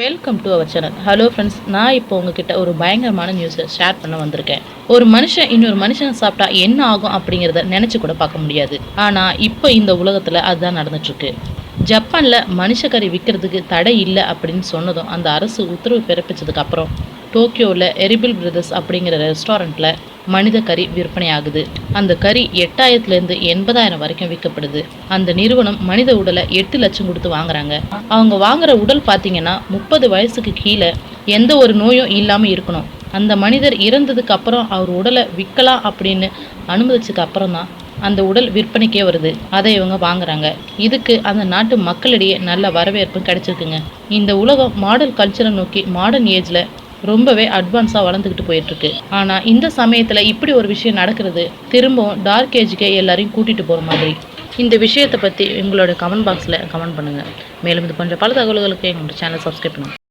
Welcome to our channel hello friends நான் இப்போ உங்ககிட்ட ஒரு பயங்கரமான நியூஸை ஷேர் பண்ண வந்திருக்கேன். ஒரு மனுஷன் இன்னொரு மனுஷனை சாப்பிட்டா என்ன ஆகும் அப்படிங்கிறத நினச்சி கூட பார்க்க முடியாது. ஆனால் இப்போ இந்த உலகத்தில் அதுதான் நடந்துட்டுருக்கு. ஜப்பானில் மனுஷக்கறி விற்கிறதுக்கு தடை இல்லை அப்படின்னு சொன்னதும் அந்த அரசு உத்தரவு பிறப்பிச்சதுக்கு அப்புறம் டோக்கியோவில் எரிபிள் பிரதர்ஸ் அப்படிங்கிற ரெஸ்டாரண்ட்டில் மனித கறி விற்பனை ஆகுது அந்த கறி எட்டாயிரத்துலேருந்து எண்பதாயிரம் வரைக்கும் விற்கப்படுது. அந்த நிறுவனம் மனித உடலை எட்டு லட்சம் கொடுத்து வாங்குறாங்க. அவங்க வாங்குற உடல் பார்த்தீங்கன்னா முப்பது வயசுக்கு கீழே எந்த ஒரு நோயும் இல்லாமல் இருக்கணும். அந்த மனிதர் இறந்ததுக்கு அப்புறம் அவர் உடலை விற்கலாம் அப்படின்னு அனுமதிச்சதுக்கு அப்புறம் தான் அந்த உடல் விற்பனைக்கே வருது. அதை இவங்க வாங்குறாங்க. இதுக்கு அந்த நாட்டு மக்களிடையே நல்ல வரவேற்பு கிடைச்சிருக்குங்க. இந்த உலகம் மாடல் கல்ச்சரை நோக்கி மாடர்ன் ஏஜில் ரொம்பவே அட்வான்ஸாக வளர்ந்துக்கிட்டு போயிட்டுருக்கு. ஆனால் இந்த சமயத்தில் இப்படி ஒரு விஷயம் நடக்கிறது திரும்பவும் டார்க் ஏஜுக்கே எல்லாரையும் கூட்டிகிட்டு போகிற மாதிரி. இந்த விஷயத்தை பற்றி உங்களோட கமெண்ட் பாக்ஸில் கமெண்ட் பண்ணுங்கள் மேலும் இது போன்ற பல தகவல்களுக்கு எங்களோட சேனல் சப்ஸ்கிரைப் பண்ணுங்கள்